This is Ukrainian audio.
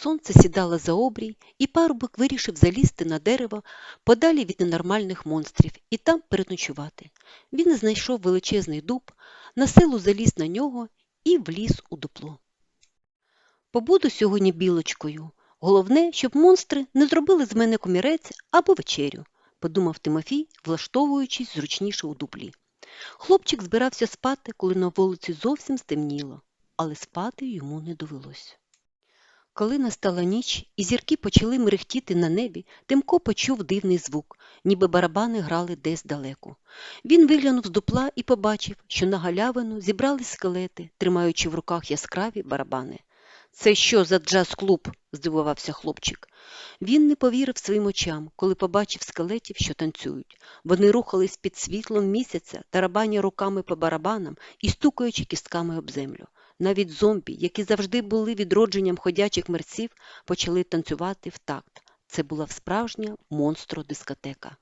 Сонце сідало за обрій, і парубок вирішив залізти на дерево подалі від ненормальних монстрів і там переночувати. Він знайшов величезний дуб, на силу заліз на нього і вліз у дупло. Побуду сьогодні білочкою. Головне, щоб монстри не зробили з мене комірець або вечерю, подумав Тимофій, влаштовуючись зручніше у дуплі. Хлопчик збирався спати, коли на вулиці зовсім стемніло, але спати йому не довелось. Коли настала ніч і зірки почали мерехтіти на небі, Тимко почув дивний звук, ніби барабани грали десь далеко. Він виглянув з дупла і побачив, що на галявину зібрались скелети, тримаючи в руках яскраві барабани. Це що за джаз-клуб? здивувався хлопчик. Він не повірив своїм очам, коли побачив скелетів, що танцюють. Вони рухались під світлом місяця, тарабаня руками по барабанам і стукаючи кістками об землю. Навіть зомбі, які завжди були відродженням ходячих мерців, почали танцювати в такт. Це була справжня монстро-дискотека.